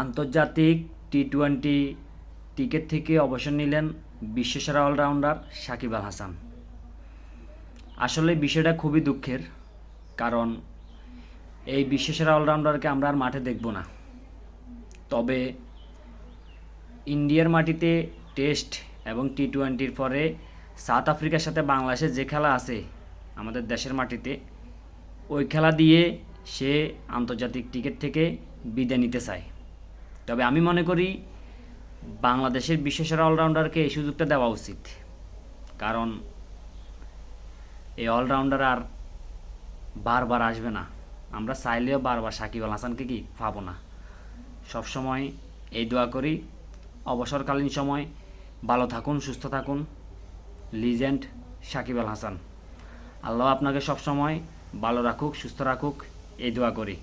আন্তর্জাতিক T twenty cricket থেকে অবসর নিলেন বিশ্বসেরা অলরাউন্ডার সাকিব আল হাসান। আসলে বিষয়টা খুবই দুঃখের, কারণ এই বিশ্বসেরা অলরাউন্ডারকে আমরা আর মাঠে দেখব না। তবে ইন্ডিয়ার মাটিতে টেস্ট এবং টি টোয়েন্টির পরে সাউথ আফ্রিকার সাথে বাংলাদেশের যে খেলা আছে আমাদের দেশের মাটিতে, ওই খেলা দিয়ে সে আন্তর্জাতিক ক্রিকেট থেকে বিদায় নিতে চায়। তবে আমি মনে করি বাংলাদেশের বিশ্বসেরা অলরাউন্ডারকে এই সুযোগটা দেওয়া উচিত। কারণ এই অলরাউন্ডার আর বারবার আসবে না। আমরা চাইলেও বারবার সাকিব আল হাসানকে কি পাবো না। সবসময় এই দোয়া করি, অবসরকালীন সময় ভালো থাকুন, সুস্থ থাকুন, লিজেন্ড সাকিব আল হাসান। আল্লাহ আপনাকে সবসময় ভালো রাখুক, সুস্থ রাখুক। এই দোয়া করি।